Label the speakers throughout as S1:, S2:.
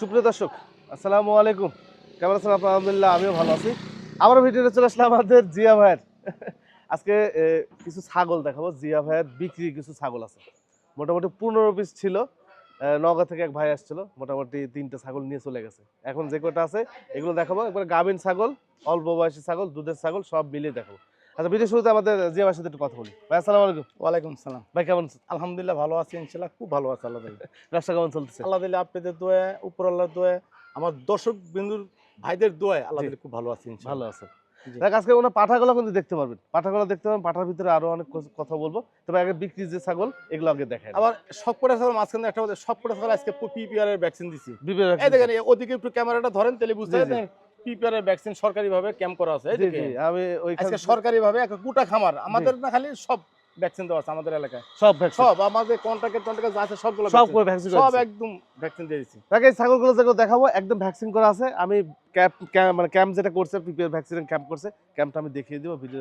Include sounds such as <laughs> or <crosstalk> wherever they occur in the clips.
S1: সুপ্রিয় দর্শক আসসালামু আলাইকুম। কেমন আছেন? আপনার আলহামদুলিল্লাহ আমিও ভালো আছি। আবার ভিডিওতে চলে আসলাম আমাদের জিয়া ভাইয়ের। আজকে কিছু ছাগল দেখাবো। জিয়া ভাইয়ের বিক্রি কিছু ছাগল আছে। মোটামুটি পনেরো পিস ছিল। এ, নওগাঁ থেকে এক ভাই আসছিল। মোটামুটি তিনটে ছাগল নিয়ে চলে গেছে। এখন যে কটা আছে এগুলো দেখাবো। একবার গাভিন ছাগল অল্প বয়সী ছাগল দুধের ছাগল সব মিলিয়ে দেখাবো। আচ্ছা ভিডিও শুরুতে আমাদের জিয়া ভাইয়ের সাথে একটু কথা বলি ভাই আসসালামু আলাইকুম
S2: ওয়ালাইকুম সালাম
S1: ভাই কেমন
S2: আলহামদুলিল্লাহ ভালো আছি খুব ভালো আছে আল্লাহ দিলে
S1: ব্যবসা কেমন চলতেছে
S2: আল্লাহ দিলে আপনাদের দোয়া উপর আল্লাহর দোয়া আমার দর্শক বিন্দুর ভাইদের দোয়া আল্লাহ। দিলে খুব ভালো আছি
S1: ভালো আছে দেখ আজকে ওনার পাঠাগুলো কিন্তু দেখতে পারবেন পাঠাগুলো দেখতে পারবেন পাঠার ভিতরে আরও অনেক কথা বলব তবে আগে বিক্রি যে ছাগল এগুলো আগে দেখেন
S2: আবার সবকটা ছাগল মাঝখানে একটা বলতে সবকটা ছাগল আজকে পিপিআর এর ভ্যাকসিন দিছি
S1: বিবেক
S2: এই দেখেন ওদিকে একটু ক্যামেরাটা ধরেন তাহলে বুঝতে। পারবেন পিপিআর এর ভ্যাকসিন সরকারি ভাবে ক্যাম্প করা আছে
S1: আমি ওইখানে
S2: আজকে সরকারি একটা গোটা খামার আমাদের না খালি সব ভ্যাকসিন দেওয়া আছে আমাদের এলাকায়।
S1: সব
S2: সব আমাদের কন্ট্রাক্টের কন্ট্রাক্ট যা আছে সবগুলো
S1: সব ভ্যাকসিন
S2: সব একদম ভ্যাকসিন দিয়ে দিছি
S1: তাকে ছাগলগুলো যেগুলো দেখাবো একদম ভ্যাকসিন করা আছে। আমি ক্যাম্প মানে ক্যাম্প যেটা করছে ভ্যাকসিন ক্যাম্প করছে ক্যাম্পটা আমি দেখিয়ে দিব ভিডিও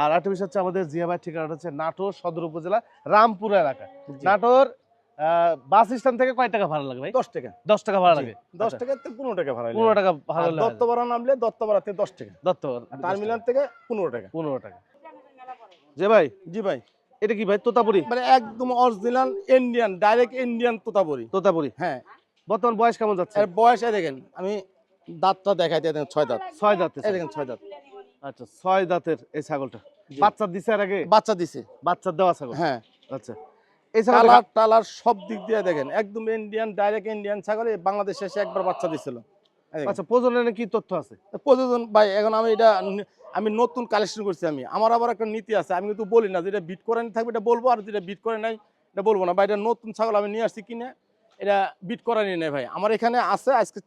S1: আর একটা বিষয় হচ্ছে আমাদের জিয়াবাই ঠিকানাটা হচ্ছে নাটোর সদর উপজেলা রামপুর এলাকা। নাটোর বাস স্ট্যান্ড থেকে কয় টাকা ভাড়া লাগে ভাই?
S2: দশ টাকা।
S1: দশ টাকা ভাড়া। লাগে।
S2: দশ। টাকা থেকে পনেরো টাকা ভাড়া
S1: পনেরো টাকা ভাড়া
S2: দত্তপাড়া নামলে দত্তপাড়া থেকে দশ টাকা।
S1: দত্ত
S2: টার্মিনাল থেকে পনেরো টাকা।
S1: পনেরো টাকা। যে ভাই।
S2: জি ভাই।
S1: এটা কি ভাই তোতাপুরি?
S2: মানে একদম original Indian direct Indian Totapuri.
S1: Totapuri?
S2: হ্যাঁ।
S1: বর্তমান বয়স কেমন যাচ্ছে?
S2: বয়স এই দেখেন আমি দাঁতটা দেখাইতে দেখেন ছয় দাঁত।
S1: ছয় দাঁতের
S2: এই দেখেন ছয় দাঁত।
S1: আচ্ছা ছয় দাঁতের এই ছাগলটা। বাচ্চা দিছে আর আগে?
S2: বাচ্চা দিছে।
S1: বাচ্চা দেওয়া ছাগল?
S2: হ্যাঁ।
S1: আচ্ছা।
S2: কালার টালার সব দিক দিয়ে দেখেন। একদম ইন্ডিয়ান ডাইরেক্ট ইন্ডিয়ান ছাগল বাংলাদেশে এসে একবার বাচ্চা দিছিল।
S1: আচ্ছা প্রজননে কি তথ্য আছে?
S2: প্রযোজন ভাই এখন আমি এটা আমি নতুন কালেকশন করছি আমি। আমার আবার একটা নীতি আছে আমি কিন্তু বলি না যেটা বিট করে থাকবে এটা বলব আর যেটা বিট করে নাই এটা বলব না। ভাই এটা নতুন ছাগল আমি নিয়ে আসছি কিনে এটা বিট করা নিয়ে নেই ভাই। আমার এখানে আছে আজকে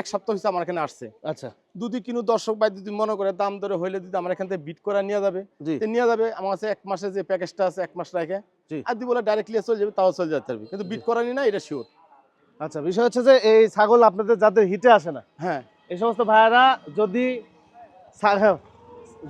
S2: এক সপ্তাহ হয়েছে আমার এখানে আসছে।
S1: আচ্ছা।
S2: যদি কিনু দর্শক ভাই যদি মনে করে দাম দরে হইলে যদি আমার এখান থেকে বিট করে নিয়ে যাবে নিয়ে যাবে আমার কাছে এক মাসের যে প্যাকেজটা আছে এক মাস রাখে আর যদি বলে ডাইরেক্টলি চলে যাবে তাও চলে যেতে পারবে। কিন্তু বিট করা না এটা শিওর
S1: আচ্ছা বিষয় হচ্ছে যে এই ছাগল আপনাদের যাদের হিটে আসে না
S2: হ্যাঁ।
S1: এই সমস্ত ভাইয়েরা যদি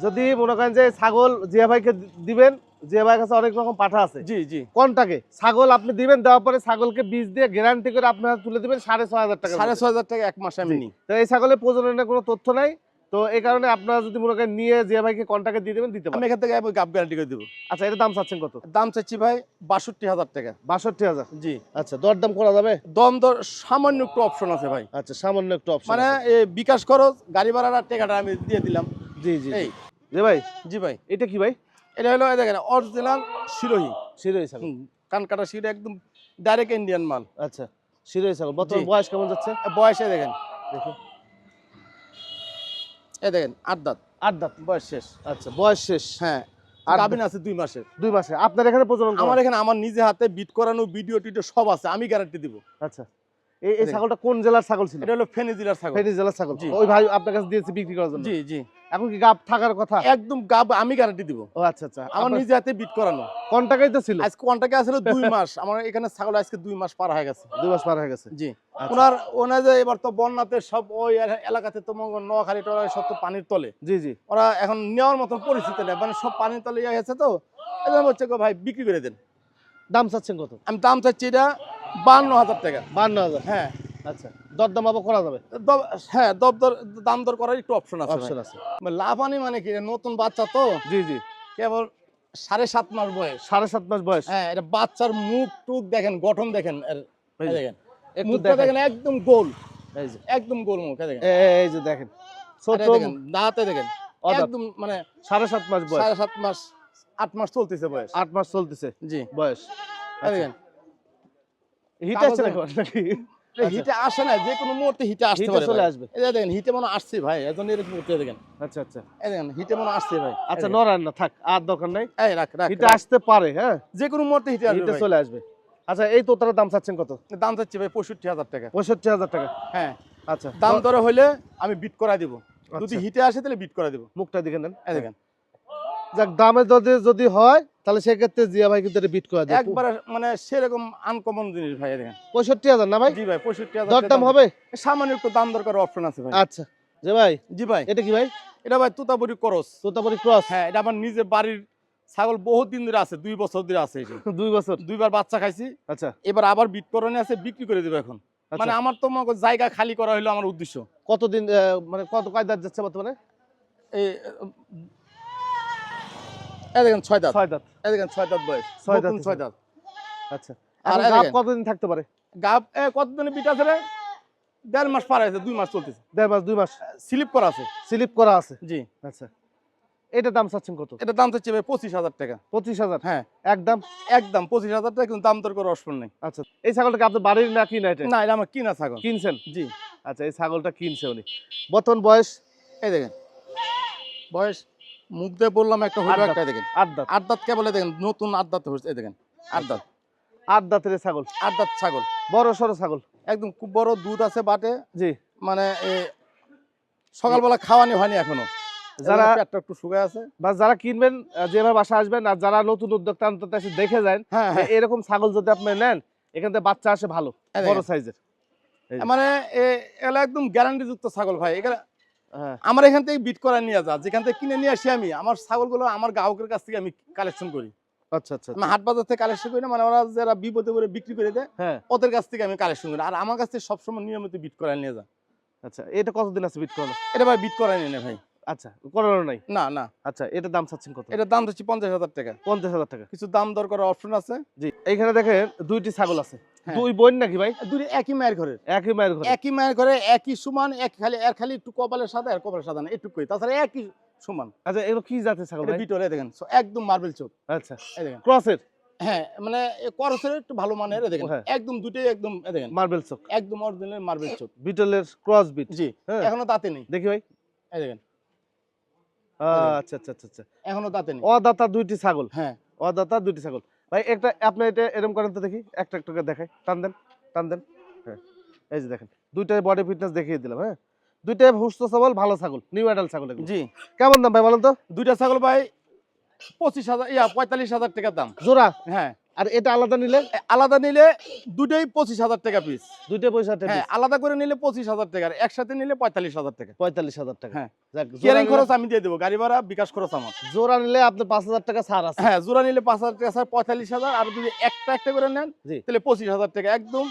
S1: যদি মনে করেন যে ছাগল জিয়া ভাইকে দিবেন জিয়া ভাইয়ের কাছে অনেক রকম পাঠা আছে।
S2: জি জি।
S1: কোনটাকে? ছাগল আপনি দিবেন দেওয়ার পরে ছাগলকে বীজ দিয়ে গ্যারান্টি করে আপনার হাতে তুলে দিবেন সাড়ে ছয় হাজার টাকা
S2: সাড়ে ছয় হাজার টাকা এক মাসে আমি নিই।
S1: তো এই ছাগলের প্রজননের কোনো তথ্য নাই। তো এই কারণে আপনারা যদি মনে করেন নিয়ে জিয়া ভাইকে কন্টাকে দিয়ে দেবেন দিতে
S2: আমি
S1: পারেন।
S2: এখান থেকে গাপ গ্যারান্টি করে দেবো।
S1: আচ্ছা এটা দাম চাচ্ছেন কত?
S2: দাম চাচ্ছি ভাই বাষট্টি হাজার টাকা।
S1: বাষট্টি হাজার।
S2: জি।
S1: আচ্ছা দরদাম করা যাবে?
S2: দম দর সামান্য একটু অপশন আছে ভাই।
S1: আচ্ছা সামান্য একটু অপশন
S2: মানে এই বিকাশ খরচ গাড়ি ভাড়ার টাকাটা আমি দিয়ে দিলাম।
S1: জি জি।
S2: এই।
S1: জি ভাই
S2: জি ভাই।
S1: এটা কি ভাই?
S2: এটা হলো দেখেন অরিজিনাল শিরোহী
S1: ছাগল।
S2: কান কাটা একদম ডাইরেক্ট ইন্ডিয়ান মাল।
S1: আচ্ছা ছাগল। বর্তমান বয়স কেমন যাচ্ছে?
S2: এ বয়সে দেখেন।
S1: দেখি।
S2: এই দেখেন আট দাঁত।
S1: আট দাঁত
S2: বয়স শেষ।
S1: আচ্ছা বয়স শেষ।
S2: হ্যাঁ আছে দুই মাসের।
S1: দুই মাসে। আপনার এখানে করা?
S2: আমার এখানে আমার নিজে হাতে বিট করানো ভিডিও টিডিও সব আছে আমি গ্যারান্টি দিব।
S1: আচ্ছা। এই ছাগলটা কোন জেলার ছাগল ছিল?
S2: এটা হলো ফেনী জেলার ছাগল।
S1: ফেনী জেলার ছাগল। ওই ভাই আপনার কাছে দিয়েছে বিক্রি করার জন্য।
S2: জি জি।
S1: এখন কি গাব থাকার কথা?
S2: একদম গাব আমি গ্যারান্টি দিব।
S1: ও আচ্ছা আচ্ছা।
S2: আমার নিজে হাতে বিট করানো।
S1: কোন টাকাই তো ছিল?
S2: আজকে আসলে দুই মাস। আমার এখানে ছাগল আজকে দুই মাস পার হয়ে গেছে।
S1: দুই মাস পার হয়ে গেছে?
S2: জি।
S1: আচ্ছা।
S2: ওনার ওনার যে এবার তো বন্যাতে সব ওই এলাকাতে তো নোয়াখালী টোয়াখালী সব তো পানির তলে।
S1: জি জি।
S2: ওরা এখন নেওয়ার মতন পরিস্থিতি নেই। মানে সব পানির তলে ইয়ে হয়েছে তো। এজন্য হচ্ছে ভাই বিক্রি করে দেন।
S1: দাম চাচ্ছেন কত?
S2: আমি দাম চাচ্ছি এটা বান্ন হাজার টাকা।
S1: বান্ন হাজার
S2: হ্যাঁ।
S1: আচ্ছা। দরদাম আবার করা যাবে?
S2: হ্যাঁ দর দর দাম দর করার একটু অপশন আছে
S1: অপশন আছে।
S2: ভাই। লাফানি মানে কি? নতুন বাচ্চা তো?
S1: জি জি।
S2: কেবল সাড়ে সাত মাস বয়স।
S1: সাড়ে সাত মাস বয়স।
S2: হ্যাঁ এটা বাচ্চার মুখ টুক দেখেন গঠন দেখেন দেখেন। মুখটা
S1: দেখেন।
S2: একদম গোল। একদম গোল মুখ দেখেন।
S1: এই যে দেখেন। ছোট
S2: দাঁতে দেখেন। একদম মানে
S1: সাড়ে সাত মাস বয়স।
S2: সাড়ে সাত মাস আট মাস চলতেছে বয়স।
S1: আট মাস চলতেছে।
S2: জি।
S1: বয়স।
S2: দেখেন।
S1: হিট আসছে আচ্ছা।
S2: হিটে আসে না যে কোনো মুহূর্তে হিটে আসতে পারে
S1: চলে আসবে।
S2: এই দেখেন হিটে মনে আসছে ভাই এজন্য এরকম করতে দেখেন।
S1: আচ্ছা আচ্ছা।
S2: এই দেখেন হিটে মনে আসছে ভাই।
S1: আচ্ছা নড়ান না থাক আর দরকার নাই।
S2: এই রাখ রাখ
S1: হিটে আসতে পারে হ্যাঁ?
S2: যে কোনো মুহূর্তে হিটে আসবে
S1: হিটে চলে আসবে। আচ্ছা এই তোতার দাম চাচ্ছেন কত?
S2: দাম চাচ্ছি ভাই পঁয়ষট্টি হাজার টাকা।
S1: পঁয়ষট্টি হাজার টাকা।
S2: হ্যাঁ।
S1: আচ্ছা
S2: দাম দরে হইলে আমি বিট করা দিব। যদি হিটে আসে তাহলে বিট করা দিব।
S1: মুখটা দিকে নেন।
S2: দেখেন।
S1: যাক দামে যদি যদি হয় তাহলে সেক্ষেত্রে জিয়া ভাই কিন্তু বিট করে দেয়।
S2: একবারে মানে সেরকম আনকমন জিনিস ভাই দেখেন।
S1: পঁয়ষট্টি হাজার না ভাই?
S2: জি ভাই পঁয়ষট্টি হাজার
S1: দরদাম হবে?
S2: সামান্য একটু দাম দরকার অপশন আছে ভাই।
S1: আচ্ছা যে ভাই
S2: জি ভাই।
S1: এটা কি ভাই?
S2: এটা ভাই তুতাবুরি করস।
S1: তোতাপুরি ক্রস?
S2: হ্যাঁ এটা আমার নিজের বাড়ির ছাগল বহুত দিন ধরে আছে দুই বছর ধরে আছে <laughs>
S1: দুই বছর?
S2: দুইবার বাচ্চা খাইছি।
S1: আচ্ছা।
S2: এবার আবার বিট করানি আছে বিক্রি করে দেবো এখন।
S1: আচ্ছা।
S2: মানে আমার তো জায়গা খালি করা হলো আমার উদ্দেশ্য।
S1: কতদিন মানে কত কয় দাঁত যাচ্ছে বর্তমানে?
S2: এই এই দেখেন ছয় দাঁত।
S1: ছয় দাঁত।
S2: এই দেখেন ছয় দাঁত বয়স।
S1: ছয় দাঁত
S2: ছয় দাঁত।
S1: আচ্ছা।
S2: আর
S1: গাব কতদিন থাকতে পারে?
S2: গাব এ কতদিনে বিট আছে রে? দেড় মাস পার দুই মাস চলতেছে।
S1: দেড় মাস দুই মাস।
S2: স্লিপ করা আছে।
S1: স্লিপ করা আছে?
S2: জি।
S1: আচ্ছা। এটা দাম চাচ্ছেন কত?
S2: এটা দাম চাচ্ছি ভাই পঁচিশ হাজার টাকা।
S1: পঁচিশ হাজার?
S2: হ্যাঁ।
S1: একদম?
S2: একদম পঁচিশ হাজার টাকা কিন্তু দাম দর করে অসপন নেই।
S1: আচ্ছা। এই ছাগলটাকে আপনার বাড়ির না কিনা এটা?
S2: না এটা আমার কিনা ছাগল।
S1: কিনছেন?
S2: জি।
S1: আচ্ছা এই ছাগলটা কিনছে উনি। বর্তমান বয়স?
S2: এই দেখেন। বয়স মুখ দিয়ে বললাম একটা হইল একটা দেখেন।
S1: আট দাঁত
S2: আট দাঁত কে বলে? দেখেন নতুন আট দাঁত হয়েছে এই দেখেন। আট দাঁত
S1: আট দাঁতের এই ছাগল।
S2: আট দাঁত ছাগল।
S1: বড় সড়ো ছাগল।
S2: একদম খুব বড় দুধ আছে বাটে।
S1: জি।
S2: মানে সকালবেলা খাওয়ানি হয়নি এখনও।
S1: যারা
S2: পেটটা একটু শুকায় আছে।
S1: বা যারা কিনবেন যেভাবে বাসা আসবেন আর যারা নতুন উদ্যোক্তা অন্তত এসে দেখে যান
S2: হ্যাঁ হ্যাঁ।
S1: এরকম ছাগল যদি আপনি নেন এখান থেকে বাচ্চা আসে ভালো বড় সাইজের।
S2: মানে এ, এগুলা একদম গ্যারান্টি যুক্ত ছাগল ভাই। এগুলা আমার এখান থেকে বিট করা নিয়ে যা যেখান থেকে কিনে নিয়ে আসি আমি আমার ছাগলগুলো আমার গ্রাহকের কাছ থেকে আমি কালেকশন করি।
S1: আচ্ছা আচ্ছা
S2: আমি হাট বাজার থেকে কালেকশন করি না মানে ওরা যারা বিপদে করে বিক্রি করে দেয়
S1: হ্যাঁ।
S2: ওদের কাছ থেকে আমি কালেকশন করি। আর আমার কাছ থেকে সবসময় নিয়মিত বিট করা নিয়ে যা।
S1: আচ্ছা এটা কতদিন আছে বিট করানো?
S2: এটা ভাই বিট করা নিয়ে নে ভাই।
S1: আচ্ছা করানো নাই?
S2: না না।
S1: আচ্ছা এটা দাম চাচ্ছেন কত?
S2: এটার দাম হচ্ছে পঞ্চাশ হাজার টাকা।
S1: পঞ্চাশ হাজার টাকা।
S2: কিছু দাম দর করার অপশন আছে?
S1: জি এইখানে দেখেন দুইটি ছাগল আছে। দুই বোন নাকি ভাই?
S2: দুটি একই মায়ের ঘরের।
S1: একই মায়ের ঘরে।
S2: একই মায়ের ঘরে একই সমান এক খালি এর খালি একটু কপালের সাদা আর কপালের সাদা না একটু তাছাড়া একই সমান।
S1: আচ্ছা এগুলো কি জাতের ছাগল
S2: এটা বিটল দেখেন একদম মার্বেল চোখ।
S1: আচ্ছা।
S2: এই দেখেন।
S1: ক্রসের?
S2: হ্যাঁ মানে করসের একটু ভালো মানের দেখেন।
S1: হ্যাঁ।
S2: একদম দুটোই একদম দেখেন।
S1: মার্বেল চোখ।
S2: একদম অরিজিনাল মার্বেল চোখ।
S1: বিটলের ক্রস বিট।
S2: জি
S1: হ্যাঁ।
S2: এখনও দাঁতে নেই।
S1: দেখি ভাই।
S2: এই দেখেন।
S1: আচ্ছা আচ্ছা আচ্ছা আচ্ছা।
S2: এখনও দাঁতে নেই।
S1: অদাতা দুইটি ছাগল।
S2: হ্যাঁ।
S1: অদাতা দুইটি ছাগল। ভাই একটা আপনি এটা এরকম করেন তো দেখি একটা একটা করে দেখাই। টান দেন টান দেন। হ্যাঁ এই যে দেখেন দুইটাই বডি ফিটনেস দেখিয়ে দিলাম হ্যাঁ। দুইটাই ছাগল ভালো ছাগল নিউ অ্যাডাল ছাগল।
S2: জি।
S1: কেমন দাম ভাই বলেন তো?
S2: দুইটা ছাগল ভাই পঁচিশ হাজার ইয়া পঁয়তাল্লিশ হাজার টাকা দাম।
S1: জোড়া?
S2: হ্যাঁ।
S1: আর এটা আলাদা নিলে?
S2: আলাদা নিলে দুটোই পঁচিশ হাজার টাকা পিস
S1: দুইটা পয়সা
S2: হ্যাঁ আলাদা করে নিলে পঁচিশ হাজার টাকা আর একসাথে নিলে পঁয়তাল্লিশ হাজার টাকা।
S1: পঁয়তাল্লিশ হাজার টাকা।
S2: হ্যাঁ। কেয়ারিং খরচ আমি দিয়ে দেবো গাড়ি ভাড়া বিকাশ খরচ আমার।
S1: জোড়া নিলে আপনার পাঁচ হাজার টাকা ছাড় আছে।
S2: হ্যাঁ জোড়া নিলে পাঁচ হাজার টাকা পঁয়তাল্লিশ হাজার আর যদি একটা একটা করে নেন তাহলে পঁচিশ হাজার টাকা একদম।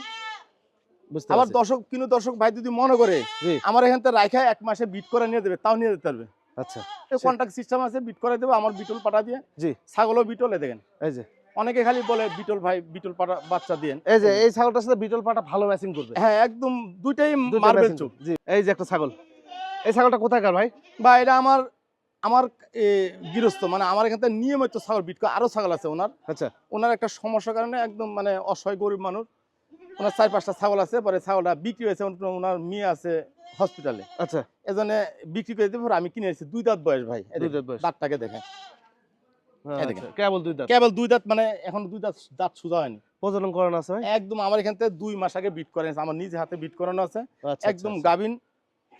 S1: বুঝতে
S2: আবার। দর্শক কিন্তু দর্শক ভাই যদি মনে করে। আমার এখান থেকে রাখা এক মাসে বিট করে নিয়ে দেবে তাও নিয়ে যেতে পারবে।
S1: আচ্ছা।
S2: কন্ট্যাক্ট সিস্টেম আছে বিট করে দেবো আমার বিটল পাঠা দিয়ে।
S1: জি।
S2: ছাগলও বিটলে দেখেন।
S1: এই যে।
S2: অনেকে খালি বলে বিটল ভাই বিটল পাঠা বাচ্চা দিয়ে
S1: এই যে এই ছাগলটার সাথে বিটল পাটা ভালো ম্যাচিং করবে।
S2: হ্যাঁ একদম দুইটাই
S1: দুইটা
S2: মার্বেল চোখ।
S1: জি এই যে একটা ছাগল। এই ছাগলটা কোথাকার ভাই?
S2: বা এটা আমার আমার গৃহস্থ। মানে আমার এখান থেকে নিয়মিত ছাগল বিট করে আরও ছাগল আছে ওনার।
S1: আচ্ছা।
S2: ওনার একটা সমস্যার কারণে একদম মানে অসহায় গরিব মানুষ। ওনার চার পাঁচটা ছাগল আছে পরে ছাগলটা বিক্রি হয়েছে ওনার- মেয়ে আছে হসপিটালে
S1: আচ্ছা।
S2: এজন্য বিক্রি করে দিয়ে পরে আমি কিনে এসেছি দুই দাঁত বয়স ভাই
S1: দুই দাঁত বয়স।
S2: দাঁতটাকে দেখেন
S1: হ্যাঁ,
S2: এই দেখেন।
S1: আচ্ছা, কেবল দুই দাঁত।
S2: কেবল দুই দাঁত মানে এখন দুই দাঁত দাঁত সোজা হয়নি।
S1: প্রজনন করানো আছে
S2: একদম আমার এখান থেকে দুই মাস আগে বিট করেন আমার নিজে হাতে বিট করানো আছে। একদম গাবিন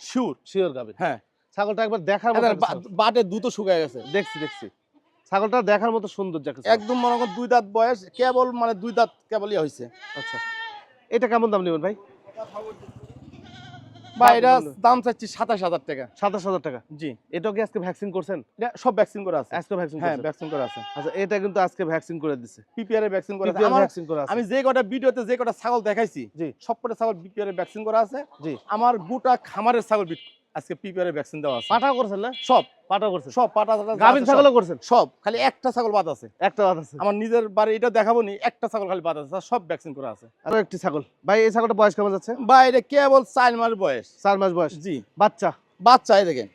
S2: শিওর
S1: শিওর গাবে
S2: হ্যাঁ।
S1: ছাগলটা একবার দেখার মতো
S2: বাটে দুটো শুকায় গেছে।
S1: দেখছি দেখছি। ছাগলটা দেখার মতো সুন্দর
S2: একদম মনে করেন দুই দাঁত বয়স কেবল মানে দুই দাঁত কেবল ইয়ে হয়েছে।
S1: আচ্ছা। এটা কেমন দাম নেবেন ভাই?
S2: বা এটা দাম চাচ্ছি সাতাশ হাজার টাকা।
S1: সাতাশ হাজার টাকা?
S2: জি।
S1: এটাও কি আজকে ভ্যাকসিন করছেন?
S2: এটা সব ভ্যাকসিন করা আছে।
S1: আজকে ভ্যাকসিন
S2: হ্যাঁ
S1: করছেন।
S2: ভ্যাকসিন করা আছে।
S1: আচ্ছা এটা কিন্তু আজকে ভ্যাকসিন করে দিছে।
S2: পিপিআর এর ভ্যাকসিন করা আছে।
S1: PPR
S2: আমার
S1: ভ্যাকসিন করা আছে।
S2: আমি যে কটা ভিডিওতে যে কটা ছাগল দেখাইছি
S1: জি।
S2: ছাগল পিপিআর এর ভ্যাকসিন করা আছে।
S1: জি।
S2: আমার গোটা খামারের ছাগল আজকে পিপিআর ভ্যাকসিন দেওয়া আছে।
S1: পাঠাও করছেন না?
S2: সব।
S1: পাঠাও করছেন?
S2: সব পাটা
S1: গাভিন ছাগলও করছেন?
S2: সব। খালি একটা ছাগল বাদ আছে।
S1: একটা বাদ আছে।
S2: আমার নিজের বাড়ি এটা দেখাবো নি একটা ছাগল খালি বাদ আছে সব ভ্যাকসিন করা আছে।
S1: আরও একটি ছাগল। ভাই এই ছাগলটা বয়স কেমন যাচ্ছে?
S2: বা এটা কেবল চার মাস বয়স।
S1: চার মাস বয়স।
S2: জি।
S1: বাচ্চা?
S2: বাচ্চা এই দেখেন।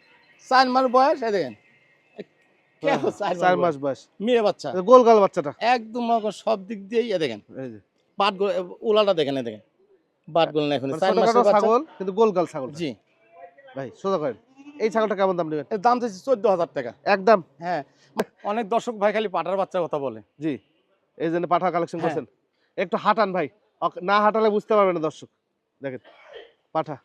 S2: চার মাস বয়স এই দেখেন। কেবল চার
S1: চার
S2: মাস
S1: মাস বয়স।
S2: মেয়ে বাচ্চা।
S1: গোল গাল বাচ্চাটা।
S2: একদম সব দিক দিয়েই দেখেন।
S1: এই
S2: পাট উলাটা দেখেন এ দেখেন। পাটগুলো এখন
S1: মানে
S2: চার মাসের বাচ্চা।
S1: ছাগল কিন্তু গোল গাল ছাগল
S2: জি।
S1: ভাই সোজা করেন। এই ছাগলটা কেমন দাম নেবেন?
S2: এর দাম চাইছি চোদ্দ হাজার টাকা।
S1: একদম?
S2: হ্যাঁ। অনেক দর্শক ভাই খালি পাটার বাচ্চার কথা বলে।
S1: জি। এই জন্য পাঠা কালেকশন
S2: হ্যাঁ।
S1: করছেন? একটু হাঁটান ভাই। না হাঁটালে বুঝতে পারবে না দর্শক। দেখেন পাঠা।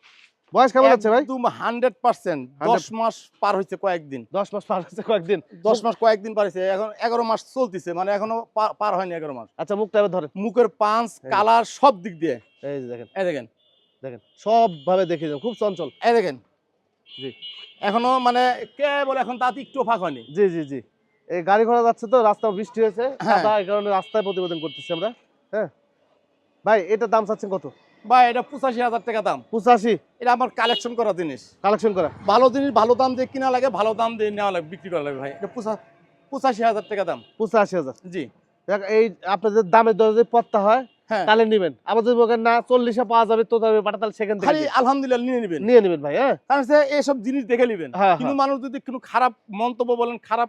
S1: বয়স কেমন যাচ্ছে ভাই?
S2: একদম হান্ড্রেড পার্সেন্ট। দশ মাস পার হয়েছে কয়েকদিন।
S1: দশ মাস পার হচ্ছে কয়েকদিন?
S2: দশ মাস কয়েকদিন পার হয়েছে। এখন এগারো মাস চলতেছে। মানে এখনও পার হয়নি এগারো মাস।
S1: আচ্ছা মুখটা এবার ধরেন।
S2: মুখের পাঁচ। কালার সব দিক দিয়ে।
S1: এই দেখেন।
S2: এই দেখেন।
S1: দেখেন সব ভাবে দেখে যান খুব চঞ্চল।
S2: এই দেখেন।
S1: জি।
S2: এখনও মানে কে বলে এখন তাতে একটু ফাঁক হয়নি।
S1: জি জি জি। এই গাড়ি ঘোড়া যাচ্ছে তো রাস্তা বৃষ্টি হয়েছে।
S2: হ্যাঁ।
S1: এই কারণে রাস্তায় প্রতিবেদন করতেছি আমরা। হ্যাঁ। ভাই এটার দাম চাচ্ছেন কত?
S2: বা এটা পঁচাশি হাজার টাকা দাম।
S1: পঁচাশি?
S2: এটা আমার কালেকশন করা জিনিস।
S1: কালেকশন করা?
S2: ভালো জিনিস ভালো দাম দিয়ে কিনা লাগে ভালো দাম দিয়ে নেওয়া লাগে বিক্রি করা লাগে ভাই। এটা পঁচা- পঁচাশি হাজার টাকা দাম।
S1: পঁচাশি হাজার?
S2: জি।
S1: দেখ, এই আপনাদের দামের দরে পত্তা হ্যাঁ তাহলে নিবেন। আবার যদি বলেন না চল্লিশে পাওয়া যাবে তো তাহলে সেখান থেকে
S2: আলহামদুলিল্লাহ নিয়ে নেবেন।
S1: নিয়ে নেবেন ভাই হ্যাঁ।
S2: কারণ সে এইসব জিনিস দেখে নেবেন।
S1: হ্যাঁ,
S2: কিন্তু মানুষ যদি কোনো খারাপ মন্তব্য বলেন খারাপ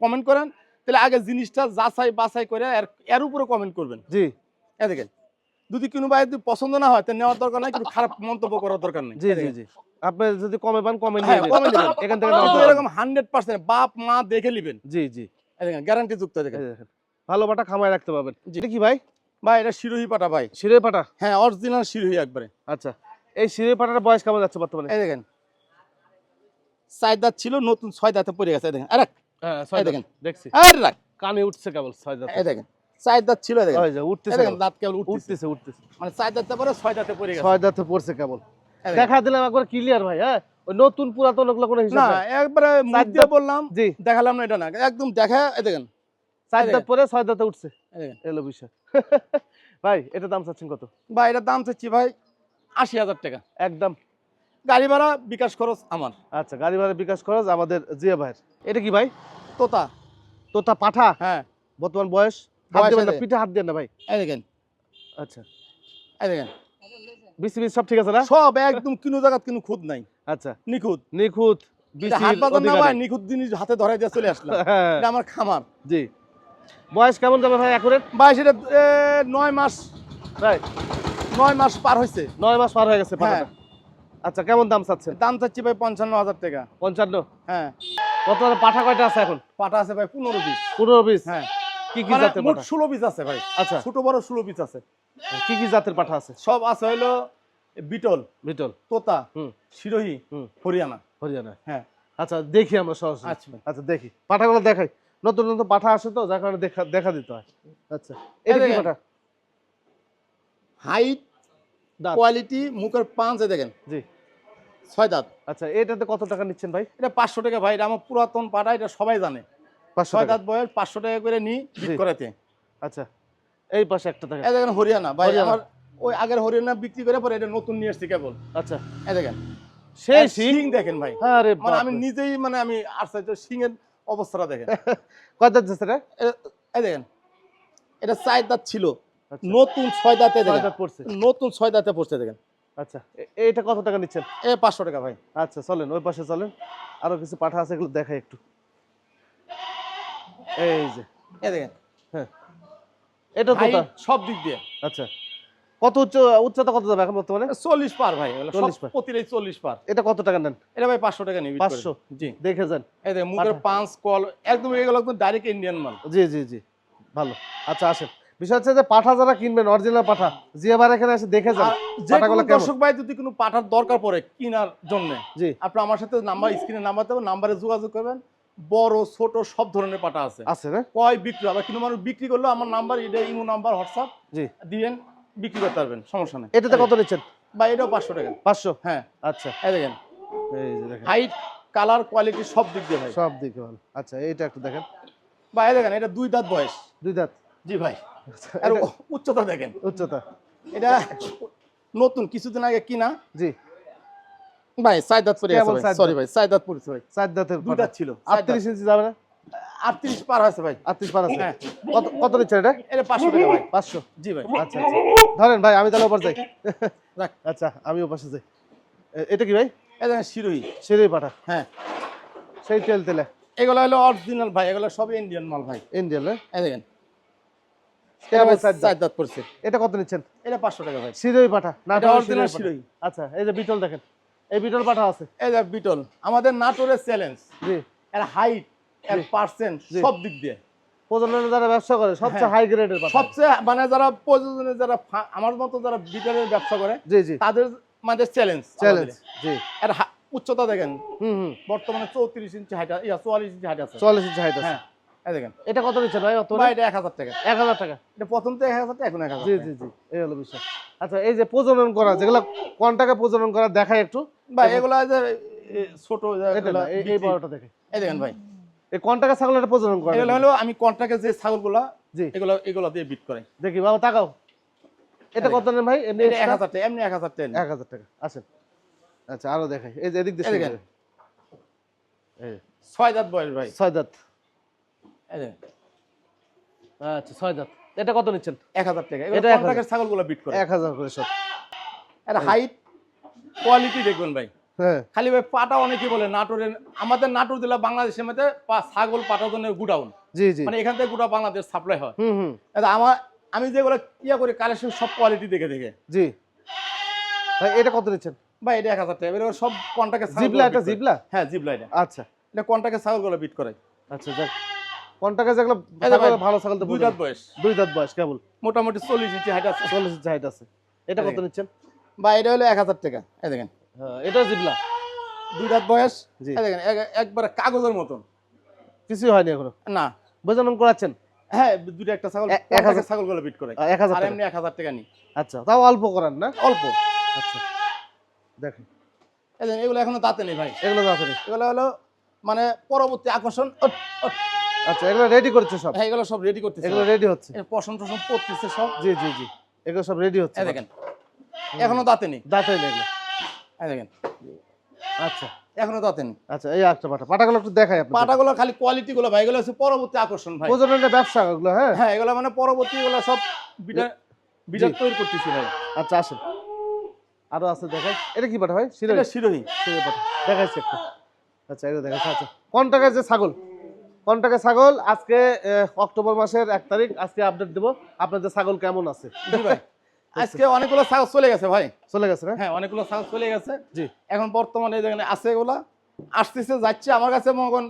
S2: কমেন্ট করেন তাহলে আগে জিনিসটা যাচাই বাছাই করে এর উপরে কমেন্ট করবেন।
S1: জি।
S2: এ দেখেন যদি কোনো ভাই যদি পছন্দ না হয় তাহলে নেওয়ার দরকার নাই কিন্তু খারাপ মন্তব্য করার দরকার নেই।
S1: জি জি জি। আপনি যদি কমে পান কমে
S2: হ্যাঁ,
S1: নিয়ে নেবেন। এখান থেকে
S2: এরকম হান্ড্রেড পার্সেন্ট বাপ মা দেখে নেবেন।
S1: জি জি।
S2: দেখেন গ্যারান্টি যুক্ত দেখেন।
S1: ভালো পাটা খামায় রাখতে পারবেন।
S2: জি।
S1: এটা কি ভাই?
S2: ভাই এটা শিরোহী পাটা ভাই।
S1: শিরের পাটা?
S2: হ্যাঁ অরিজিনাল শিরোহী একবারে।
S1: আচ্ছা এই শিরের পাটার বয়স কেমন যাচ্ছে বর্তমানে?
S2: এই দেখেন। চার দাঁত ছিল নতুন ছয় দাঁতে পড়ে গেছে দেখেন। আরে
S1: হ্যাঁ ছয়
S2: দেখেন।
S1: দেখছি।
S2: আরে রাখ।
S1: কানে উঠছে কেবল ছয় দাঁত।
S2: এই দেখেন। চার দাঁত ছিল দেখেন।
S1: ওই যে
S2: এই
S1: উঠতেছে
S2: দেখেন দাঁত কেবল উঠতেছে।
S1: উঠতেছে
S2: মানে চার দাঁতে পরে ছয় দাঁতে পড়ে গেছে।
S1: ছয় দাঁতে পড়ছে কেবল। দেখা দিলাম একবার ক্লিয়ার ভাই হ্যাঁ? ওই নতুন পুরাতন ওগুলো কোনো হিসাব
S2: না একবারে মুখ দিয়ে বললাম
S1: জি।
S2: দেখালাম না এটা না। একদম দেখা দেখেন।
S1: চার
S2: এই
S1: দাঁত পরে ছয় দাঁতে উঠছে এলো বিষয় <laughs> ভাই এটা দাম চাচ্ছেন কত?
S2: ভাই এটা দাম চাচ্ছি ভাই আশি হাজার টাকা।
S1: একদম।
S2: গাড়ি ভাড়া বিকাশ খরচ আমার।
S1: আচ্ছা গাড়ি ভাড়া বিকাশ খরচ আমাদের জিয়া ভাইয়ের। এটা কি ভাই?
S2: তোতা।
S1: তোতা পাঠা?
S2: হ্যাঁ।
S1: বর্তমান বয়স? হাত। পিঠে দেন না ভাই।
S2: এই দেখেন।
S1: আচ্ছা।
S2: এই দেখেন
S1: বিসি বিসি সব ঠিক আছে না?
S2: সব একদম কিনো জায়গা কিনো খুদ নাই।
S1: আচ্ছা।
S2: নিখুঁত।
S1: নিখুঁত বিসি
S2: হাট না ভাই নিখুঁত জিনিস হাতে ধরাই দিয়ে চলে আসলাম।
S1: হ্যাঁ।
S2: এটা আমার খামার।
S1: জি। বয়স কেমন যাবে ভাই একুরেট?
S2: সেটা নয় মাস।
S1: ভাই
S2: নয় মাস পার হয়েছে
S1: নয় মাস পার হয়ে গেছে
S2: হ্যাঁ।
S1: আচ্ছা কেমন দাম চাচ্ছেন?
S2: দাম চাচ্ছি ভাই পঞ্চান্ন হাজার টাকা।
S1: পঞ্চান্ন?
S2: হ্যাঁ।
S1: বর্তমানে পাঠা কয়টা আছে এখন?
S2: পাটা আছে ভাই পনেরো পিস
S1: পনেরো পিস
S2: হ্যাঁ।
S1: কি কি
S2: মানে
S1: জাতের
S2: মোট ষোলো পিস আছে ভাই।
S1: আচ্ছা।
S2: ছোট বড় ষোলো পিস আছে।
S1: কি কি জাতের পাঠা আছে?
S2: সব আছে হইল বিটল
S1: বিটল।
S2: তোতা
S1: হুম।
S2: সিরোহি
S1: হুম।
S2: হরিয়ানা।
S1: হরিয়ানা।
S2: হ্ঁ
S1: আচ্ছা দেখি আমরা সরাসরি
S2: আচ্ছা
S1: আচ্ছা দেখি। পাঠাগুলো দেখাই। নতুন নতুন পাঠা আসে তো যার কারণে দেখা দেখা দিতে হয়। আচ্ছা। এটা কি পাঠা?
S2: হাইট কোয়ালিটি মুখের পাঁচ দেখেন।
S1: জি।
S2: ছয় দাঁত।
S1: আচ্ছা এটাতে কত টাকা নিচ্ছেন ভাই?
S2: এটা পাঁচশো টাকা ভাই এটা আমার পুরাতন পাটা এটা সবাই জানে। ছয় দাঁত বয়স পাঁচশো টাকা করে নিই বিট করাতে
S1: আচ্ছা এই পাশে একটা টাকা
S2: এই দেখেন হরিয়ানা ভাই আমার ওই আগের হরিয়ানা বিক্রি করে পরে এটা নতুন নিয়ে এসছি কেবল।
S1: আচ্ছা।
S2: এই দেখেন।
S1: সেই সিং
S2: দেখেন ভাই। মানে আমি নিজেই মানে আমি আশ্চর্য শিং এর অবস্থাটা দেখেন। <laughs>
S1: কয় দাঁত দিচ্ছে রে
S2: এই দেখেন এটা চার দাঁত ছিল।
S1: আচ্ছা।
S2: নতুন ছয় দাঁতে দেখেন।
S1: পড়ছে।
S2: নতুন ছয় দাঁতে পড়ছে দেখেন।
S1: আচ্ছা এ- এইটা কত টাকা নিচ্ছেন?
S2: এ পাঁচশো টাকা ভাই।
S1: আচ্ছা চলেন ওই পাশে চলেন। আরও কিছু পাঠা আছে এগুলো দেখাই একটু। এই যে।
S2: এই দেখেন।
S1: হ্যাঁ। এটা তো
S2: সব দিক দিয়ে।
S1: আচ্ছা। কত উচ্চ উচ্চতা কত যাবে এখন বর্তমানে?
S2: চল্লিশ পার ভাই
S1: 40 পার।
S2: প্রতিটাই চল্লিশ পার।
S1: এটা কত টাকা নেন?
S2: এটা ভাই পাঁচশো টাকা নিবি
S1: 500?
S2: জি।
S1: দেখে যান।
S2: এই দেখেন মুখের পাঁচ কল একদম এগুলো একদম ডাইরেক্ট ইন্ডিয়ান মাল।
S1: জি জি জি। ভালো। আচ্ছা আসেন। বিষয় হচ্ছে যে পাঠা যারা কিনবেন অরিজিনাল পাঠা জিয়াবার এখানে এসে দেখে যান
S2: যে
S1: পাঠাগুলো
S2: দর্শক ভাই যদি কোনো পাঠার দরকার পড়ে কেনার জন্য
S1: জি।
S2: আপনি আমার সাথে নাম্বার স্ক্রিনে নাম্বার দেবেন নাম্বারে যোগাযোগ করবেন। বড় ছোট সব ধরনের পাটা আছে।
S1: আছে না?
S2: কয় বিক্রি আবার কিন্তু মানুষ বিক্রি করলেও আমার নাম্বার এটা ইমো নাম্বার হোয়াটসঅ্যাপ
S1: জি।
S2: দিবেন বিক্রি করতে পারবেন সমস্যা নেই।
S1: এটাতে কত নিচ্ছেন?
S2: বা এটাও পাঁচশো টাকা।
S1: পাঁচশো?
S2: হ্যাঁ।
S1: আচ্ছা।
S2: এই দেখেন।
S1: এই যে দেখেন।
S2: হাইট কালার কোয়ালিটি সব দিক দিয়ে ভাই।
S1: সব দিক দিয়ে ভালো। আচ্ছা এইটা একটু দেখেন।
S2: ভাই দেখেন এটা দুই দাঁত বয়স।
S1: দুই দাঁত?
S2: জি ভাই।
S1: আচ্ছা,
S2: আর উচ্চতা দেখেন।
S1: উচ্চতা।
S2: এটা নতুন কিছুদিন আগে কিনা।
S1: জি।
S2: ভাই সাইদ দাঁত পরে সরি ভাই। সাইদ দাঁত পড়েছে ভাই।
S1: চার দাঁতের
S2: দুই দাঁত ছিল।
S1: আটত্রিশ ইঞ্চি যাবে না?
S2: আটত্রিশ পার হয়েছে ভাই।
S1: আটত্রিশ পার আছে
S2: হ্যাঁ।
S1: কত কত নিচ্ছেন এটা?
S2: এটা পাঁচশো টাকা ভাই।
S1: পাঁচশো?
S2: জি ভাই।
S1: আচ্ছা আচ্ছা। ধরেন ভাই আমি তাহলে ওপর যাই।
S2: রাখ।
S1: আচ্ছা আমি ওপাশে যাই। এটা কি ভাই?
S2: দেখেন শিরোহী
S1: সিঁড়ি পাঠা
S2: হ্যাঁ।
S1: সেই তেল তেলে।
S2: এগুলো হলো অরিজিনাল ভাই এগুলো সবই ইন্ডিয়ান মাল ভাই।
S1: ইন্ডিয়ান না?
S2: দেখেন। এটা
S1: এটা কত নিচ্ছেন?
S2: এটা পাঁচশো টাকা ভাই।
S1: পাঠা না
S2: এটা অরিজিনাল
S1: আচ্ছা এই যে বিটল দেখেন। এই বিটল পাঠা আছে।
S2: এই যে বিটল। আমাদের নাটোরের চ্যালেঞ্জ
S1: জি।
S2: এর হাইট সব দিক দিয়ে।
S1: প্রজননে যারা ব্যবসা করে সবচেয়ে
S2: হ্যাঁ।
S1: হাই গ্রেডের
S2: সবচেয়ে মানে যারা যারা আমার মতো যারা বিটারের ব্যবসা করে
S1: জি জি।
S2: তাদের মানে চ্যালেঞ্জ
S1: চ্যালেঞ্জ জি।
S2: হা- উচ্চতা দেখেন।
S1: হুম হুম।
S2: বর্তমানে চৌত্রিশ ইঞ্চি হাইট ইয়া চুয়াল্লিশ ইঞ্চি হাইট আছে।
S1: চল্লিশ ইঞ্চি হাইট আছে।
S2: হ্যাঁ দেখেন।
S1: এটা কত ভাই
S2: টাকা। এটা প্রথম তো এক হাজার টাকা এখন এক হাজার
S1: জি জি জি। এই হলো বিষয়। আচ্ছা এই যে প্রজনন করা যেগুলো প্রজনন করা দেখায় একটু।
S2: এগুলা যে ছোট
S1: এই বড়টা দেখে
S2: এই দেখেন ভাই।
S1: এই ছাগল এটা প্রজনন করা
S2: এগুলো হলো আমি কন্ট্রাক্টে যে ছাগলগুলা
S1: জি।
S2: এগুলো এগুলো দিয়ে বিট করে
S1: দেখি বাবা তাকাও। এটা কত নেন ভাই? এমনি
S2: এক? হাজার টাকা এমনি এক হাজার টাকা
S1: এক হাজার টাকা আসেন। আচ্ছা আরও দেখাই। এই যে এদিক দিয়ে শুরু এই
S2: ছয় দাঁত বয়স ভাই।
S1: ছয় দাঁত।
S2: এই
S1: আচ্ছা ছয় দাঁত। এটা কত নিচ্ছেন?
S2: এক হাজার টাকা।
S1: এটা এক হাজার।
S2: ছাগলগুলো বিট করে
S1: এক হাজার করে সব।
S2: এটা হাইট কোয়ালিটি দেখবেন ভাই। খালি ভাই পাটা অনেকে বলে নাটোরের আমাদের নাটোর জেলা বাংলাদেশের মধ্যে ছাগল পাটার জন্য গুডাউন।
S1: জি জি।
S2: মানে এখান থেকে গোটা বাংলাদেশ সাপ্লাই হয়। আমার আমি যেগুলো ইয়া করি কালেকশন সব কোয়ালিটি দেখে দেখে।
S1: জি। ভাই এটা কত নিচ্ছেন?
S2: ভাই এটা এক হাজার টাকা। এবার সব কন্ট্রাক্টের
S1: জিবলা এটা জিবলা
S2: হ্যাঁ জিবলা এটা।
S1: আচ্ছা।
S2: এটা কন্ট্রাক্টের ছাগলগুলো বিট করে।
S1: আচ্ছা যাক। কোন যেগুলো
S2: এই যে ভাই,
S1: ভালো ছাগল তো
S2: দুই
S1: বোঝেন।
S2: দাঁত বয়স।
S1: দুই দাঁত বয়স কেবল
S2: মোটামুটি চল্লিশ ইঞ্চি হাইট আছে।
S1: চল্লিশ ইঞ্চি হাইট আছে। এটা কত নিচ্ছেন?
S2: বা এটা হলো এক হাজার টাকা। এই দেখেন।
S1: হ্যাঁ এটা জিবলা।
S2: দুই দাঁত বয়স? দেখেন একবারে কাগজের মতন।
S1: কিছুই হয়নি এখনও?
S2: না।
S1: বোঝানো করাচ্ছেন?
S2: হ্যাঁ দুটো একটা ছাগল
S1: এক হাজার-
S2: বিট করে।
S1: এক হাজার
S2: এমনি এক হাজার টাকা নি
S1: আচ্ছা তাও অল্প করান না?
S2: অল্প।
S1: আচ্ছা। দেখেন।
S2: এগুলো এখনও দাঁতে নেই ভাই।
S1: এগুলো তো আছে
S2: এগুলো হলো মানে পরবর্তী আকর্ষণ।
S1: আচ্ছা এগুলো রেডি করছে সব?
S2: হ্যাঁ এগুলো সব রেডি করতেছে।
S1: এগুলো রেডি হচ্ছে?
S2: এর পশম টসম পড়তেছে সব।
S1: জি জি জি। এগুলো সব রেডি হচ্ছে
S2: দেখেন। এখনও দাঁতে নেই।
S1: দাঁত এগুলো।
S2: এই দেখেন।
S1: আচ্ছা
S2: এখনও
S1: আচ্ছা এই একটা পাটা। পাটাগুলো একটু দেখাই
S2: পাটাগুলো খালি কোয়ালিটি গুলো ভাই এগুলো হচ্ছে পরবর্তী আকর্ষণ ভাই।
S1: প্রজননের ব্যবসা এগুলো হ্যাঁ?
S2: হ্যাঁ এগুলো মানে পরবর্তী এগুলো সব বিটা বিটা তৈরি করতেছি ভাই।
S1: আচ্ছা আসেন। আরও আছে দেখাই। এটা কি ভাই? শিরোই
S2: এটা শিরোহী।
S1: শিরোই পাঠা দেখাইছি একটা। আচ্ছা এটা আচ্ছা কোন যে ছাগল? কোন ছাগল? আজকে অক্টোবর মাসের এক তারিখ। আজকে আপডেট দেবো। আপনাদের ছাগল কেমন আছে?
S2: জি ভাই। আজকে অনেকগুলো ছাগল চলে গেছে ভাই।
S1: চলে গেছে
S2: হ্যাঁ অনেকগুলো ছাগল চলে গেছে।
S1: জি।
S2: এখন বর্তমানে দেখেন আছে এগুলা। আসতেছে যাচ্ছে আমার কাছে মগন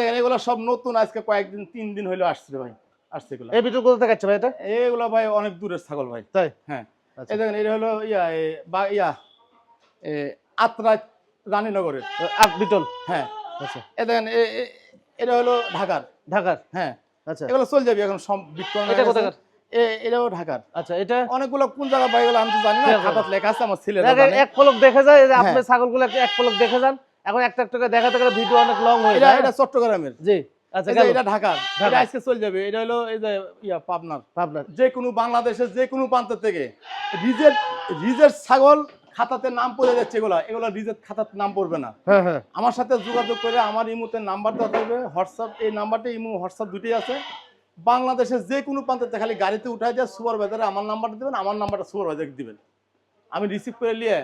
S2: দেখেন এগুলো সব নতুন আজকে কয়েকদিন তিন দিন হইল আসছে ভাই আসছে এগুলো।
S1: এই ভিডিও কোথা দেখাচ্ছে ভাই এটা?
S2: এগুলো ভাই অনেক দূরের ছাগল ভাই।
S1: তাই?
S2: হ্যাঁ।
S1: আচ্ছা।
S2: এই দেখেন এটা হলো ইয়া বা ইয়া আত্রা রানীনগরের।
S1: বিটল।
S2: হ্যাঁ।
S1: আচ্ছা।
S2: এ দেখেন এটা হলো ঢাকার।
S1: ঢাকার?
S2: হ্যাঁ।
S1: আচ্ছা।
S2: এগুলো চলে যাবে এখন সব বিক্রম
S1: এটা কোথাকার?
S2: এটাও ঢাকার।
S1: আচ্ছা এটা
S2: অনেকগুলো কোন জায়গা পাই গেলো আমি তো জানি না খাতাত লেখা আছে আমার ছেলে
S1: এক- এক পলক দেখে যায় এই যে
S2: হ্যাঁ।
S1: ছাগলগুলো এক- এক পলক দেখে যান। এখন একটা একটা করে দেখাতে গেলে ভিডিও অনেক লং হয়ে যায়
S2: এটা চট্টগ্রামের।
S1: জি আচ্ছা
S2: এই যে
S1: গেল।
S2: এটা ঢাকার।
S1: ঢাকার।
S2: এটা আজকে চলে যাবে। এটা হলো এই যে ইয়া পাবনার।
S1: আপনার
S2: যে কোনো বাংলাদেশের যে কোনো প্রান্ত থেকে ছাগল খাতাতে নাম পড়ে যাচ্ছে এগুলো। এগুলো রিজেট খাতাতে নাম পড়বে না।
S1: হ্যাঁ হ্যাঁ।
S2: আমার সাথে যোগাযোগ করে আমার ইমুতে নাম্বার দেওয়া থাকবে। হোয়াটসঅ্যাপ এই নাম্বারটা ইমু হোয়াটসঅ্যাপ দুটি আছে। বাংলাদেশের যে কোনো প্রান্তে খালি গাড়িতে উঠাই দিয়ে সুপারভাইজারে আমার নাম্বারটা দেবেন আমার নাম্বারটা সুপারভাইজারকে দিবেন। আমি রিসিভ করে নিয়ে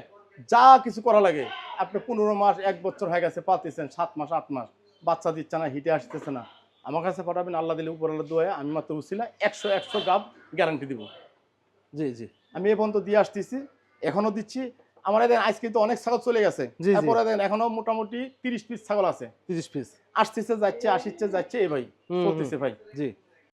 S2: যা কিছু করা লাগে আপনি পনেরো মাস এক বছর হয়ে গেছে পাচ্ছেন সাত মাস আট মাস বাচ্চা দিচ্ছে না হিটে আসতেছে না। আমার কাছে পাঠাবেন আল্লাহ দিলে উপর আল্লাহ দোয়া আমি মাত্র উছিলা একশো একশো গাব গ্যারান্টি দিব।
S1: জি জি।
S2: আমি এ পর্যন্ত দিয়ে আসতেছি এখনও দিচ্ছি। আমার এদের আজকে তো অনেক ছাগল চলে গেছে। তারপরে দেখেন এখনও মোটামুটি তিরিশ পিস ছাগল আছে।
S1: তিরিশ পিস
S2: আসতেছে যাচ্ছে আসিচ্ছে যাচ্ছে এ ভাই চলতেছে ভাই।
S1: জি।